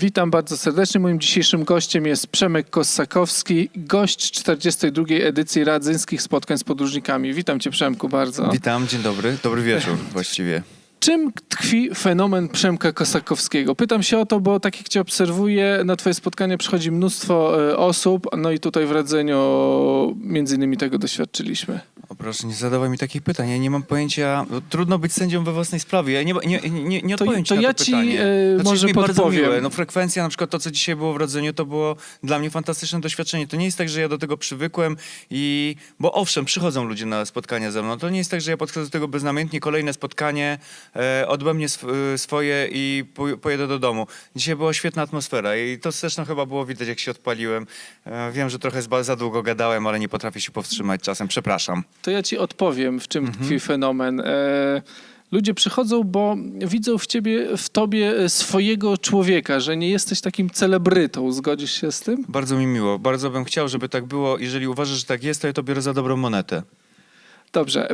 Witam bardzo serdecznie. Moim dzisiejszym gościem jest Przemek Kossakowski, gość 42. edycji Radzyńskich Spotkań z Podróżnikami. Witam cię Przemku bardzo. Witam, dzień dobry. Dobry wieczór właściwie. Czym tkwi fenomen Przemka Kosakowskiego? Pytam się o to, bo tak jak cię obserwuję, na twoje spotkanie przychodzi mnóstwo e, osób, no i tutaj w Radzeniu między innymi tego doświadczyliśmy. Proszę, nie zadawaj mi takich pytań. Ja nie mam pojęcia. no, Trudno być sędzią we własnej sprawie. Ja nie, nie, nie, nie To- odpowiem ci to na ja to ci, pytanie. e, Znaczy, może mi bardzo podpowiem. miłe. No frekwencja, na przykład to, co dzisiaj było w rodzeniu, to było dla mnie fantastyczne doświadczenie. To nie jest tak, że ja do tego przywykłem i... Bo owszem, przychodzą ludzie na spotkania ze mną. To nie jest tak, że ja podchodzę do tego beznamiętnie. Kolejne spotkanie, e, odbędę sw- e, swoje i po- pojedę do domu. Dzisiaj była świetna atmosfera i to zresztą chyba było widać, jak się odpaliłem. E, wiem, że trochę za długo gadałem, ale nie potrafię się powstrzymać czasem. Przepraszam. To ja ci odpowiem, w czym Mhm. tkwi fenomen. E, ludzie przychodzą, bo widzą w ciebie, w tobie swojego człowieka, że nie jesteś takim celebrytą. Zgodzisz się z tym? Bardzo mi miło. Bardzo bym chciał, żeby tak było. Jeżeli uważasz, że tak jest, to ja to biorę za dobrą monetę. Dobrze.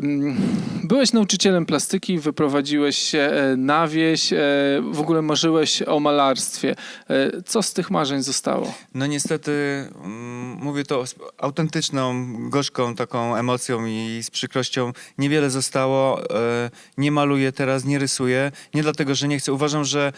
Byłeś nauczycielem plastyki, wyprowadziłeś się e, na wieś, e, w ogóle marzyłeś o malarstwie. E, Co z tych marzeń zostało? No niestety mm, mówię to z autentyczną, gorzką taką emocją i z przykrością. Niewiele zostało. Nie maluję teraz, nie rysuję. Nie dlatego, że nie chcę. Uważam, że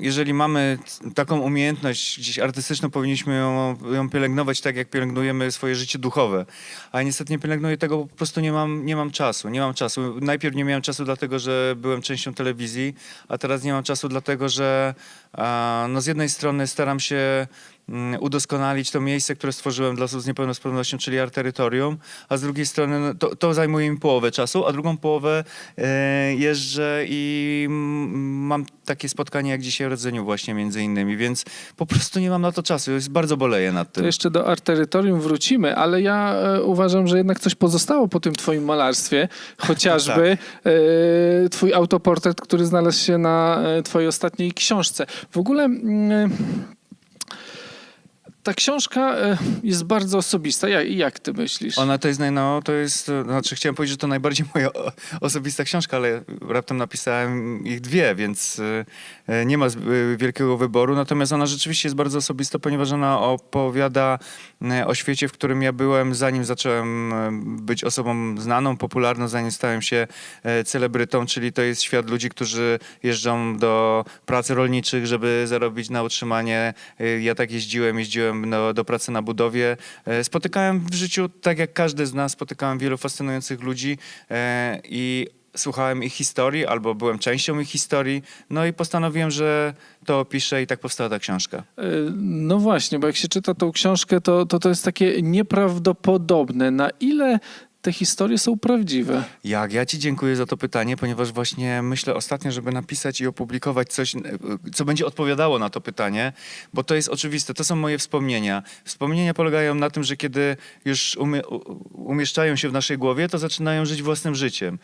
jeżeli mamy taką umiejętność gdzieś artystyczną, powinniśmy ją, ją pielęgnować tak, jak pielęgnujemy swoje życie duchowe. A niestety nie pielęgnuję tego, po prostu nie mam, nie mam czasu. Nie mam czasu. Najpierw nie miałem czasu dlatego, że byłem częścią telewizji, a teraz nie mam czasu dlatego, że a, no z jednej strony staram się udoskonalić to miejsce, które stworzyłem dla osób z niepełnosprawnością, czyli arterytorium, a z drugiej strony no, to, to zajmuje mi połowę czasu, a drugą połowę e, jeżdżę i mm, mam takie spotkanie jak dzisiaj w rodzeniu właśnie między innymi, więc po prostu nie mam na to czasu. Jest bardzo boleję nad To tym. jeszcze do arterytorium wrócimy, ale ja e, uważam, że jednak coś pozostało po tym twoim malarstwie. Chociażby e, twój autoportret, który znalazł się na e, twojej ostatniej książce. W ogóle mm, ta książka e, jest bardzo osobista. Jak, jak ty myślisz? Ona to jest, no, to jest, e, znaczy chciałem powiedzieć, że to najbardziej moja osobista książka, ale raptem napisałem ich dwie, więc e, nie ma wielkiego wyboru. Natomiast ona rzeczywiście jest bardzo osobista, ponieważ ona opowiada o świecie, w którym ja byłem, zanim zacząłem być osobą znaną, popularną, zanim stałem się celebrytą, czyli to jest świat ludzi, którzy jeżdżą do pracy rolniczych, żeby zarobić na utrzymanie. Ja tak jeździłem, jeździłem no, do pracy na budowie. E, Spotykałem w życiu, tak jak każdy z nas, spotykałem wielu fascynujących ludzi e, i słuchałem ich historii, albo byłem częścią ich historii. No i postanowiłem, że to opiszę i tak powstała ta książka. E, No właśnie, bo jak się czyta tą książkę, to to, to jest takie nieprawdopodobne. Na ile te historie są prawdziwe? Jak? Ja ci dziękuję za to pytanie, ponieważ właśnie myślę ostatnio, żeby napisać i opublikować coś, e, co będzie odpowiadało na to pytanie, bo to jest oczywiste. To są moje wspomnienia. Wspomnienia polegają na tym, że kiedy już umie, umieszczają się w naszej głowie, to zaczynają żyć własnym życiem.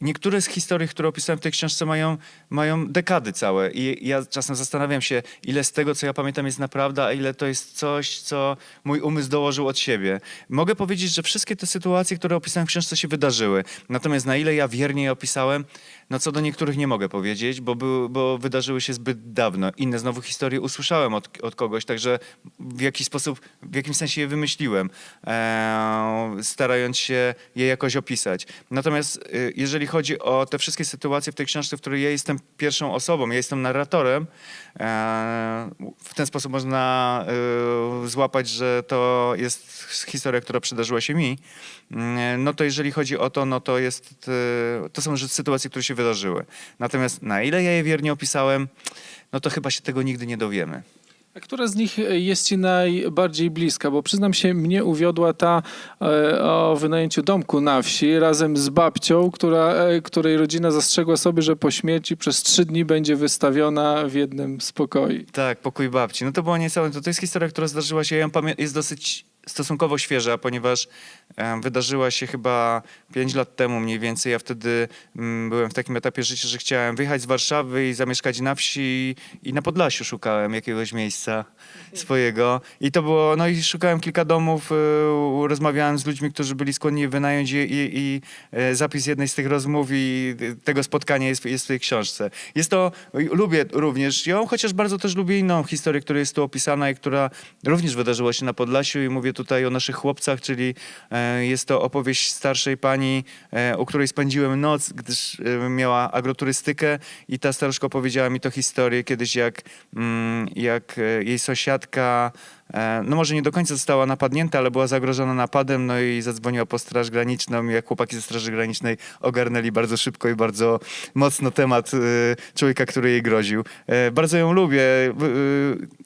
Niektóre z historii, które opisałem w tej książce, mają, mają dekady całe. I ja czasem zastanawiam się, ile z tego, co ja pamiętam, jest naprawdę, a ile to jest coś, co mój umysł dołożył od siebie. Mogę powiedzieć, że wszystkie te sytuacje, które opisałem w książce, się wydarzyły. Natomiast na ile ja wiernie je opisałem, no co do niektórych nie mogę powiedzieć, bo, były, bo wydarzyły się zbyt dawno. Inne znowu historie usłyszałem od, od kogoś, także w jakiś sposób, w jakimś sensie je wymyśliłem, e, starając się je jakoś opisać. Natomiast y, jeżeli chodzi o te wszystkie sytuacje w tej książce, w której ja jestem pierwszą osobą, ja jestem narratorem, e, w ten sposób można y, złapać, że to jest historia, która przydarzyła się mi, Mm, no to jeżeli chodzi o to, no to jest, y, to są sytuacje, które się wydarzyły. Natomiast na ile ja je wiernie opisałem, no to chyba się tego nigdy nie dowiemy. A która z nich jest ci najbardziej bliska? Bo przyznam się, mnie uwiodła ta e, o wynajęciu domku na wsi razem z babcią, która, e, której rodzina zastrzegła sobie, że po śmierci przez trzy dni będzie wystawiona w jednym z pokoi. Tak, pokój babci. No to była niesamowite. To jest historia, która zdarzyła się, ja ją pamię- jest dosyć stosunkowo świeża, ponieważ e, wydarzyła się chyba 5 lat temu mniej więcej. Ja wtedy mm, byłem w takim etapie życia, że chciałem wyjechać z Warszawy i zamieszkać na wsi i na Podlasiu szukałem jakiegoś miejsca swojego. I to było, no i szukałem kilka domów, e, rozmawiałem z ludźmi, którzy byli skłonni wynająć i, i, i e, zapis jednej z tych rozmów i tego spotkania jest, jest w tej książce. Jest to, lubię również ją, chociaż bardzo też lubię inną historię, która jest tu opisana i która również wydarzyła się na Podlasiu i mówię tutaj o naszych chłopcach, czyli e, jest to opowieść starszej pani, e, u której spędziłem noc, gdyż e, miała agroturystykę i ta staruszka opowiedziała mi to historię kiedyś, jak, mm, jak jej sąsiadka No może nie do końca została napadnięta, ale była zagrożona napadem, no i zadzwoniła po Straż Graniczną jak chłopaki ze Straży Granicznej ogarnęli bardzo szybko i bardzo mocno temat e, człowieka, który jej groził. E, Bardzo ją lubię. E,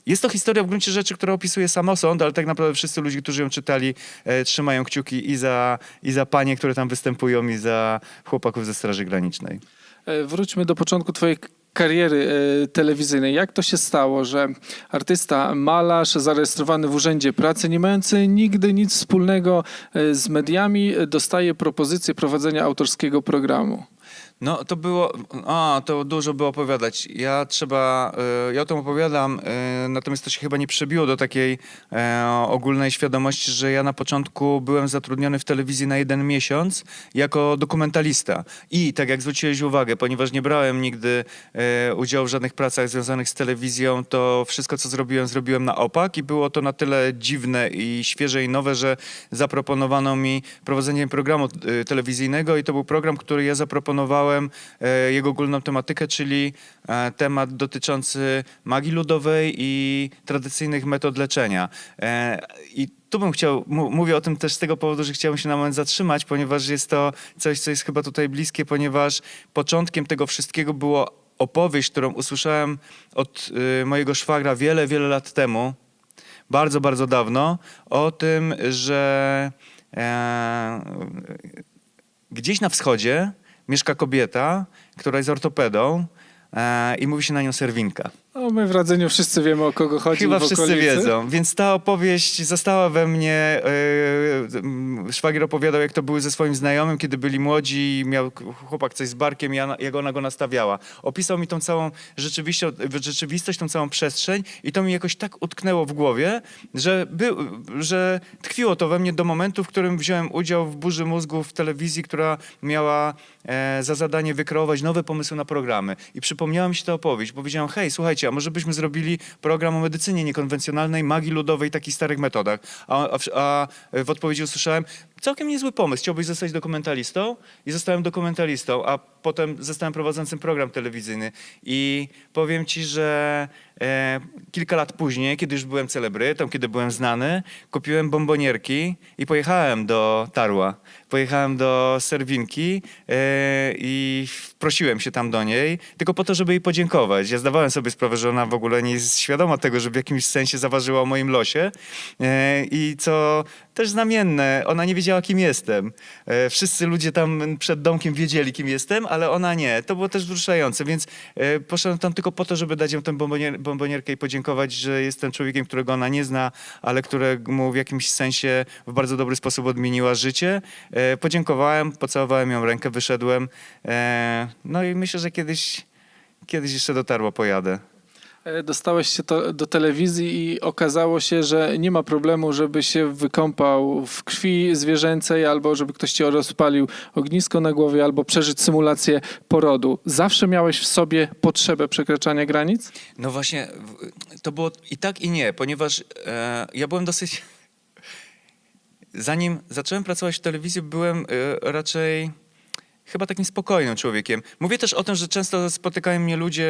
Jest to historia w gruncie rzeczy, która opisuje samosąd, ale tak naprawdę wszyscy ludzie, którzy ją czytali, e, trzymają kciuki i za, i za panie, które tam występują, i za chłopaków ze Straży Granicznej. E, Wróćmy do początku twojej kariery e, telewizyjnej. Jak to się stało, że artysta, malarz zarejestrowany w Urzędzie Pracy, nie mający nigdy nic wspólnego e, z mediami, dostaje propozycję prowadzenia autorskiego programu? No to było, a to dużo by opowiadać. Ja trzeba, e, ja o tym opowiadam, e, natomiast to się chyba nie przebiło do takiej e, ogólnej świadomości, że ja na początku byłem zatrudniony w telewizji na jeden miesiąc jako dokumentalista. I tak jak zwróciłeś uwagę, ponieważ nie brałem nigdy e, udziału w żadnych pracach związanych z telewizją, to wszystko co zrobiłem, zrobiłem na opak i było to na tyle dziwne i świeże i nowe, że zaproponowano mi prowadzenie programu e, telewizyjnego i to był program, który ja zaproponowałem, e, jego ogólną tematykę, czyli e, temat dotyczący magii ludowej i tradycyjnych metod leczenia. E, I tu bym chciał, mówię o tym też z tego powodu, że chciałbym się na moment zatrzymać, ponieważ jest to coś, co jest chyba tutaj bliskie, ponieważ początkiem tego wszystkiego było opowieść, którą usłyszałem od mojego szwagra wiele, wiele lat temu, bardzo, bardzo dawno, o tym, że e, gdzieś na wschodzie mieszka kobieta, która jest ortopedą e, i mówi się na nią serwinka. No, my w radzeniu wszyscy wiemy, o kogo chodzi Chyba w wszyscy okolicy. wiedzą, więc ta opowieść została we mnie. Yy, szwagier opowiadał, jak to były ze swoim znajomym, kiedy byli młodzi i miał chłopak coś z barkiem, ja- jak ona go nastawiała. Opisał mi tą całą rzeczywistość, rzeczywistość, tą całą przestrzeń i to mi jakoś tak utknęło w głowie, że, by, że tkwiło to we mnie do momentu, w którym wziąłem udział w burzy mózgu w telewizji, która miała e, za zadanie wykreować nowe pomysły na programy. I przypomniała mi się ta opowieść. Powiedziałem, hej, słuchajcie, a może byśmy zrobili program o medycynie niekonwencjonalnej, magii ludowej, takich starych metodach. A, a, a w odpowiedzi usłyszałem, całkiem niezły pomysł, chciałbyś zostać dokumentalistą? I zostałem dokumentalistą, a potem zostałem prowadzącym program telewizyjny. I powiem ci, że e, kilka lat później, kiedy już byłem celebrytą, kiedy byłem znany, kupiłem bombonierki i pojechałem do Tarła. Pojechałem do Serwinki e, i prosiłem się tam do niej, tylko po to, żeby jej podziękować. Ja zdawałem sobie sprawę, że ona w ogóle nie jest świadoma tego, że w jakimś sensie zaważyła o moim losie. E, I co też znamienne, ona nie wiedziała, kim jestem. E, wszyscy ludzie tam przed domkiem wiedzieli, kim jestem, ale ona nie. To było też wzruszające, więc e, poszedłem tam tylko po to, żeby dać ją tę bombonier- bombonierkę i podziękować, że jestem człowiekiem, którego ona nie zna, ale któremu w jakimś sensie w bardzo dobry sposób odmieniła życie. E, podziękowałem, pocałowałem ją rękę, wyszedłem. No i myślę, że kiedyś, kiedyś jeszcze dotarło pojadę. E, Dostałeś się do telewizji i okazało się, że nie ma problemu, żeby się wykąpał w krwi zwierzęcej, albo żeby ktoś ci rozpalił ognisko na głowie, albo przeżyć symulację porodu. Zawsze miałeś w sobie potrzebę przekraczania granic? No właśnie, to było i tak, i nie, ponieważ e, ja byłem dosyć. Zanim zacząłem pracować w telewizji, byłem e, raczej chyba takim spokojnym człowiekiem. Mówię też o tym, że często spotykają mnie ludzie,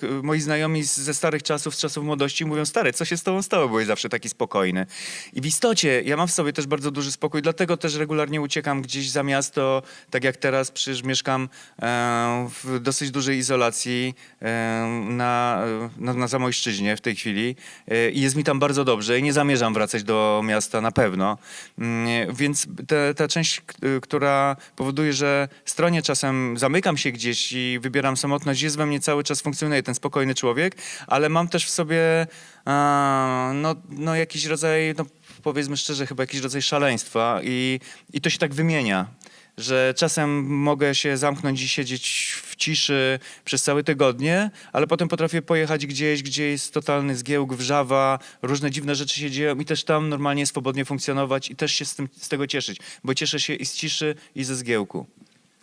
k- moi znajomi z- ze starych czasów, z czasów młodości, mówią: Stary, co się z tobą stało? Byłeś zawsze taki spokojny. I w istocie ja mam w sobie też bardzo duży spokój, dlatego też regularnie uciekam gdzieś za miasto, tak jak teraz, przecież mieszkam e, w dosyć dużej izolacji e, na, na, na Zamojszczyźnie w tej chwili e, i jest mi tam bardzo dobrze i nie zamierzam wracać do miasta na pewno. Mm, Więc te, ta część, która powoduje, że stronie czasem zamykam się gdzieś i wybieram samotność, jest we mnie cały czas funkcjonuje ten spokojny człowiek, ale mam też w sobie a, no, no jakiś rodzaj no, powiedzmy szczerze, chyba jakiś rodzaj szaleństwa i, i to się tak wymienia. Że czasem mogę się zamknąć i siedzieć w ciszy przez całe tygodnie, ale potem potrafię pojechać gdzieś, gdzie jest totalny zgiełk, wrzawa, różne dziwne rzeczy się dzieją i też tam normalnie swobodnie funkcjonować i też się z, tym, z tego cieszyć, bo cieszę się i z ciszy, i ze zgiełku.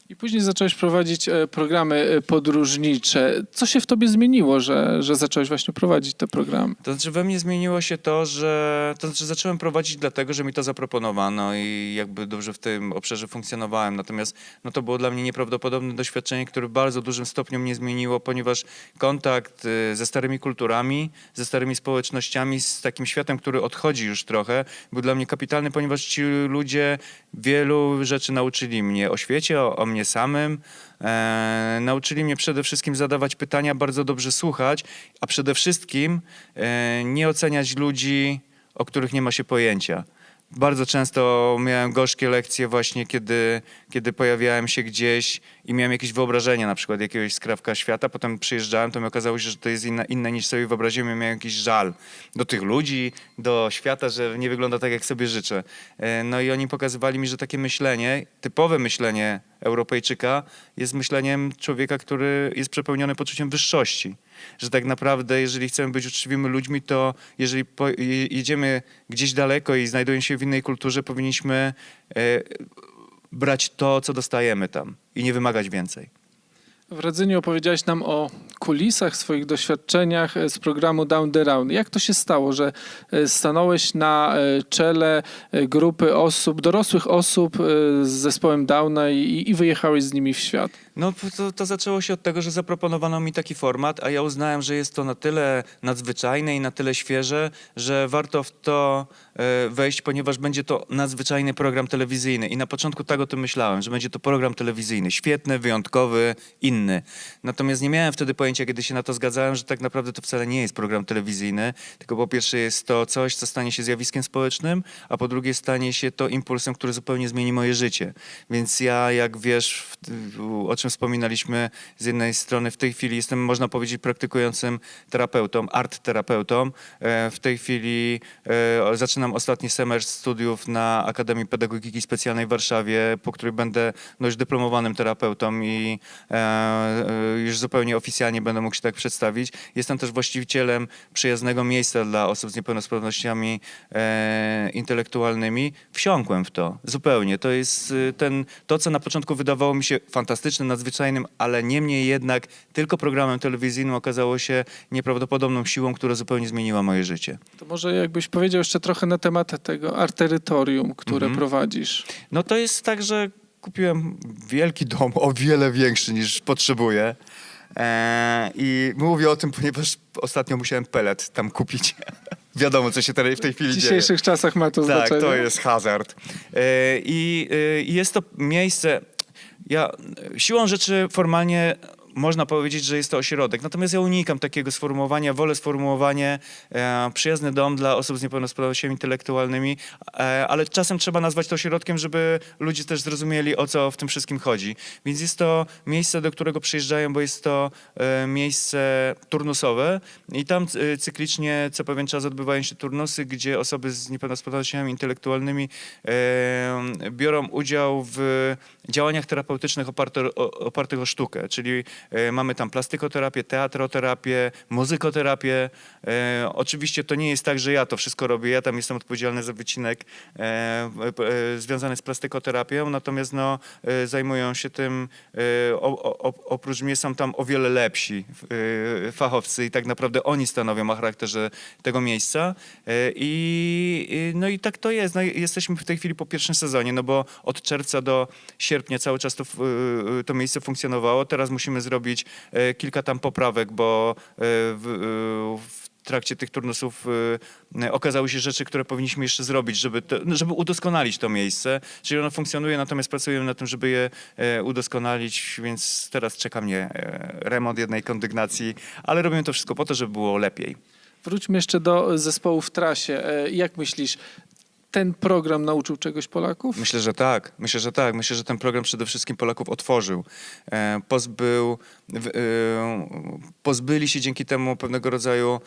I później zacząłeś prowadzić e, programy e, podróżnicze. Co się w tobie zmieniło, że, że zacząłeś właśnie prowadzić te programy? To znaczy we mnie zmieniło się to, że to znaczy zacząłem prowadzić dlatego, że mi to zaproponowano i jakby dobrze w tym obszarze funkcjonowałem. Natomiast no to było dla mnie nieprawdopodobne doświadczenie, które w bardzo dużym stopniu mnie zmieniło, ponieważ kontakt y, ze starymi kulturami, ze starymi społecznościami, z takim światem, który odchodzi już trochę, był dla mnie kapitalny, ponieważ ci ludzie wielu rzeczy nauczyli mnie o świecie, o, o mnie samym. E, nauczyli mnie przede wszystkim zadawać pytania, bardzo dobrze słuchać, a przede wszystkim e, nie oceniać ludzi, o których nie ma się pojęcia. Bardzo często miałem gorzkie lekcje właśnie, kiedy, kiedy pojawiałem się gdzieś i miałem jakieś wyobrażenie na przykład jakiegoś skrawka świata, potem przyjeżdżałem, to mi okazało się, że to jest inne, inne niż sobie wyobraziłem i miałem jakiś żal do tych ludzi, do świata, że nie wygląda tak, jak sobie życzę. E, No i oni pokazywali mi, że takie myślenie, typowe myślenie Europejczyka jest myśleniem człowieka, który jest przepełniony poczuciem wyższości. Że tak naprawdę, jeżeli chcemy być uczciwymi ludźmi, to jeżeli po, je- jedziemy gdzieś daleko i znajdujemy się w innej kulturze, powinniśmy e, brać to, co dostajemy tam i nie wymagać więcej. W Radzyniu opowiedziałeś nam o kulisach, swoich doświadczeniach e, z programu Down the Round. Jak to się stało, że e, stanąłeś na e, czele grupy osób, dorosłych osób z zespołem Downa i, i wyjechałeś z nimi w świat? No to, to zaczęło się od tego, że zaproponowano mi taki format, a ja uznałem, że jest to na tyle nadzwyczajne i na tyle świeże, że warto w to wejść, ponieważ będzie to nadzwyczajny program telewizyjny. I na początku tak o tym myślałem, że będzie to program telewizyjny, świetny, wyjątkowy, inny. Natomiast nie miałem wtedy pojęcia, kiedy się na to zgadzałem, że tak naprawdę to wcale nie jest program telewizyjny, tylko po pierwsze jest to coś, co stanie się zjawiskiem społecznym, a po drugie stanie się to impulsem, który zupełnie zmieni moje życie. Więc ja, jak wiesz, o czym wspominaliśmy z jednej strony, w tej chwili jestem, można powiedzieć, praktykującym terapeutą, art-terapeutą. E, W tej chwili e, zaczynam ostatni semestr studiów na Akademii Pedagogiki Specjalnej w Warszawie, po której będę już dyplomowanym terapeutą i e, już zupełnie oficjalnie będę mógł się tak przedstawić. Jestem też właścicielem przyjaznego miejsca dla osób z niepełnosprawnościami e, intelektualnymi. Wsiąkłem w to zupełnie. To jest y, ten, to, co na początku wydawało mi się fantastycznym, nadzwyczajnym, ale niemniej jednak tylko programem telewizyjnym okazało się nieprawdopodobną siłą, która zupełnie zmieniła moje życie. To może jakbyś powiedział jeszcze trochę na temat tego arterytorium, które Mhm. prowadzisz. No to jest tak, że kupiłem wielki dom, o wiele większy niż potrzebuję. E, I mówię o tym, ponieważ ostatnio musiałem pelet tam kupić. Wiadomo, co się teraz w tej chwili W dzieje. dzisiejszych czasach ma to Tak, znaczenie. to jest hazard. E, I e, i jest to miejsce, ja siłą rzeczy formalnie można powiedzieć, że jest to ośrodek, natomiast ja unikam takiego sformułowania, wolę sformułowanie e, przyjazny dom dla osób z niepełnosprawnościami intelektualnymi, e, ale czasem trzeba nazwać to ośrodkiem, żeby ludzie też zrozumieli, o co w tym wszystkim chodzi. Więc jest to miejsce, do którego przyjeżdżają, bo jest to e, miejsce turnusowe i tam e, cyklicznie co pewien czas odbywają się turnusy, gdzie osoby z niepełnosprawnościami intelektualnymi e, biorą udział w działaniach terapeutycznych o, opartych o sztukę, czyli mamy tam plastykoterapię, teatroterapię, muzykoterapię. E, oczywiście to nie jest tak, że ja to wszystko robię, ja tam jestem odpowiedzialny za wycinek e, e, związany z plastykoterapią, natomiast no, e, zajmują się tym, e, oprócz mnie są tam o wiele lepsi e, fachowcy i tak naprawdę oni stanowią o charakterze tego miejsca E, i, no i tak to jest. No, jesteśmy w tej chwili po pierwszym sezonie, no bo od czerwca do sierpnia cały czas to, y, y, to miejsce funkcjonowało. Teraz musimy zrobić e, kilka tam poprawek, bo e, w, y, w trakcie tych turnusów okazały się rzeczy, które powinniśmy jeszcze zrobić, żeby, to, no, żeby udoskonalić to miejsce. Czyli ono funkcjonuje, natomiast pracujemy nad tym, żeby je e, udoskonalić, więc teraz czeka mnie e, remont jednej kondygnacji, ale robimy to wszystko po to, żeby było lepiej. Wróćmy jeszcze do zespołu w trasie. E, Jak myślisz, ten program nauczył czegoś Polaków? Myślę, że tak. Myślę, że tak. Myślę, że ten program przede wszystkim Polaków otworzył. E, pozbył, e, pozbyli się dzięki temu pewnego rodzaju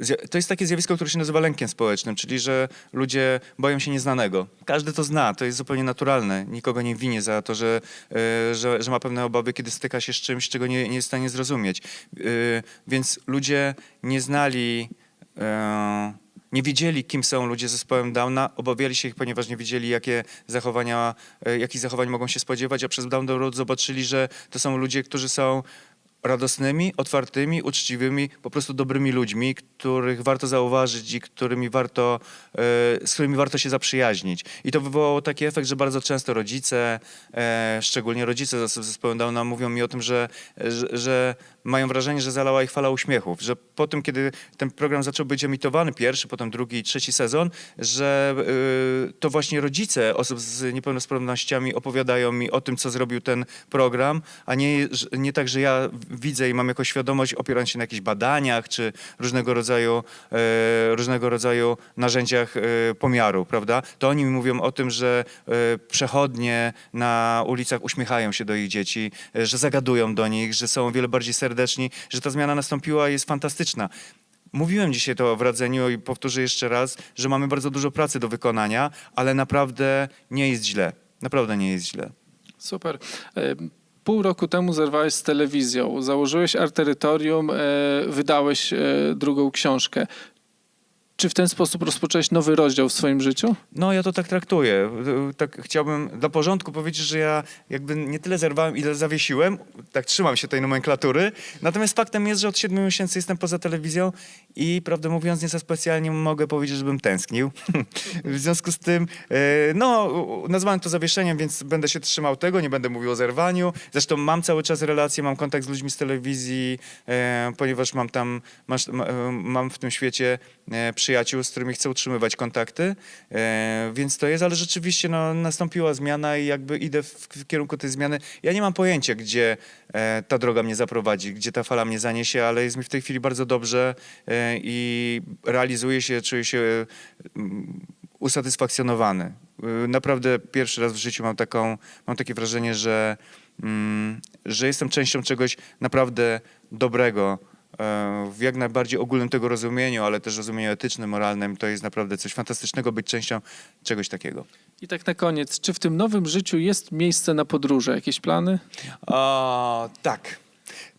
zja- to jest takie zjawisko, które się nazywa lękiem społecznym, czyli że ludzie boją się nieznanego. Każdy to zna, to jest zupełnie naturalne. Nikogo nie winię za to, że, e, że, że ma pewne obawy, kiedy styka się z czymś, czego nie, nie jest w stanie zrozumieć. E, Więc ludzie nie znali. Nie wiedzieli, kim są ludzie z zespołem Downa, obawiali się ich, ponieważ nie wiedzieli, jakie zachowania, e, jakich zachowań mogą się spodziewać, a przez Down the Road zobaczyli, że to są ludzie, którzy są radosnymi, otwartymi, uczciwymi, po prostu dobrymi ludźmi, których warto zauważyć i którymi warto, e, z którymi warto się zaprzyjaźnić. I to wywołało taki efekt, że bardzo często rodzice, e, szczególnie rodzice z zespołem Downa mówią mi o tym, że, że, że mają wrażenie, że zalała ich fala uśmiechów, że po tym, kiedy ten program zaczął być emitowany, pierwszy, potem drugi i trzeci sezon, że y, to właśnie rodzice osób z niepełnosprawnościami opowiadają mi o tym, co zrobił ten program, a nie, nie tak, że ja widzę i mam jakąś świadomość, opierając się na jakichś badaniach czy różnego rodzaju, e, różnego rodzaju narzędziach e, pomiaru, prawda? To oni mi mówią o tym, że e, przechodnie na ulicach uśmiechają się do ich dzieci, e, że zagadują do nich, że są o wiele bardziej serdeczni, że ta zmiana nastąpiła jest fantastyczna. Mówiłem dzisiaj to w radzeniu i powtórzę jeszcze raz, że mamy bardzo dużo pracy do wykonania, ale naprawdę nie jest źle. Naprawdę nie jest źle. Super. E, Pół roku temu zerwałeś z telewizją, założyłeś Arterytorium, e, wydałeś e, drugą książkę. Czy w ten sposób rozpocząłeś nowy rozdział w swoim życiu? No, ja to tak traktuję. Tak chciałbym dla porządku powiedzieć, że ja jakby nie tyle zerwałem, ile zawiesiłem. Tak trzymam się tej nomenklatury. Natomiast faktem jest, że od siedmiu miesięcy jestem poza telewizją i prawdę mówiąc, nie za specjalnie mogę powiedzieć, żebym tęsknił. w związku z tym, e, no, nazwałem to zawieszeniem, więc będę się trzymał tego, nie będę mówił o zerwaniu. Zresztą mam cały czas relacje, mam kontakt z ludźmi z telewizji, e, ponieważ mam tam, e, mam w tym świecie przyjaciół, z którymi chcę utrzymywać kontakty, e, więc to jest, ale rzeczywiście no, nastąpiła zmiana i jakby idę w, w kierunku tej zmiany. Ja nie mam pojęcia, gdzie e, ta droga mnie zaprowadzi, gdzie ta fala mnie zaniesie, ale jest mi w tej chwili bardzo dobrze e, i realizuję się, czuję się mm, usatysfakcjonowany. Naprawdę pierwszy raz w życiu mam taką, mam takie wrażenie, że, mm, że jestem częścią czegoś naprawdę dobrego, e, w jak najbardziej ogólnym tego rozumieniu, ale też rozumieniu etycznym, moralnym. To jest naprawdę coś fantastycznego być częścią czegoś takiego. I tak na koniec, czy w tym nowym życiu jest miejsce na podróże? Jakieś plany? A, tak.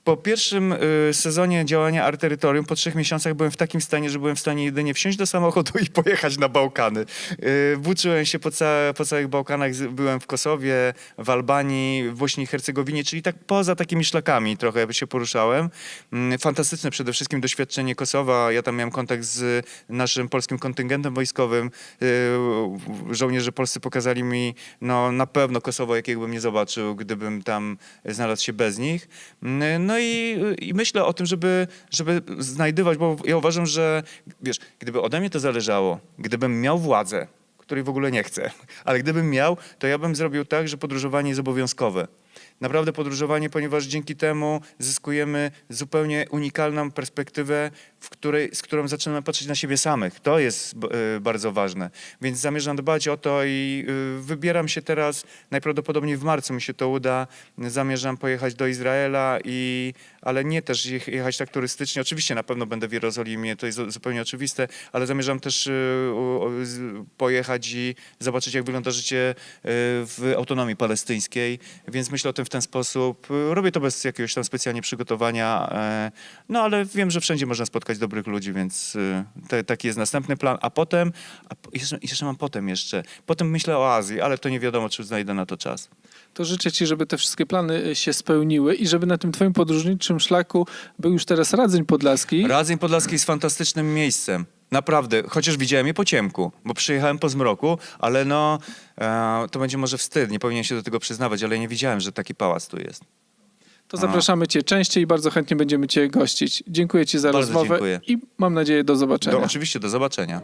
Po pierwszym y, sezonie działania Arterytorium, po trzech miesiącach byłem w takim stanie, że byłem w stanie jedynie wsiąść do samochodu i pojechać na Bałkany. Y, włóczyłem się po, ca- po całych Bałkanach, byłem w Kosowie, w Albanii, w Bośni i Hercegowinie, czyli tak poza takimi szlakami trochę się poruszałem. Mm, Fantastyczne przede wszystkim doświadczenie Kosowa. Ja tam miałem kontakt z naszym polskim kontyngentem wojskowym. Y, Żołnierze polscy pokazali mi no, na pewno Kosowo, jakiego bym nie zobaczył, gdybym tam znalazł się bez nich. Mm, No i, i myślę o tym, żeby, żeby znajdywać, bo ja uważam, że wiesz, gdyby ode mnie to zależało, gdybym miał władzę, której w ogóle nie chcę, ale gdybym miał, to ja bym zrobił tak, że podróżowanie jest obowiązkowe. Naprawdę podróżowanie, ponieważ dzięki temu zyskujemy zupełnie unikalną perspektywę, w której, z którą zaczynamy patrzeć na siebie samych. To jest y, bardzo ważne. Więc zamierzam dbać o to i y, wybieram się teraz, najprawdopodobniej w marcu mi się to uda. Zamierzam pojechać do Izraela, i, ale nie też jech- jechać tak turystycznie. Oczywiście na pewno będę w Jerozolimie, to jest zu- zupełnie oczywiste, ale zamierzam też z- pojechać i zobaczyć, jak wygląda życie w autonomii palestyńskiej, więc myślę o tym w ten sposób. Robię to bez jakiegoś tam specjalnie przygotowania, e, no ale wiem, że wszędzie można spotkać dobrych ludzi, więc y, te, taki jest następny plan. A potem, a jeszcze, jeszcze mam potem jeszcze, potem myślę o Azji, ale to nie wiadomo, czy znajdę na to czas. To życzę Ci, żeby te wszystkie plany e, się spełniły i żeby na tym Twoim podróżniczym szlaku był już teraz Radzeń Podlaski. Radzeń Podlaski jest fantastycznym miejscem. Naprawdę, chociaż widziałem je po ciemku, bo przyjechałem po zmroku, ale no, e, to będzie może wstyd, nie powinien się do tego przyznawać, ale nie widziałem, że taki pałac tu jest. To zapraszamy Cię częściej i bardzo chętnie będziemy Cię gościć. Dziękuję Ci za Bardzo rozmowę dziękuję. i mam nadzieję do Do, zobaczenia. oczywiście, do zobaczenia.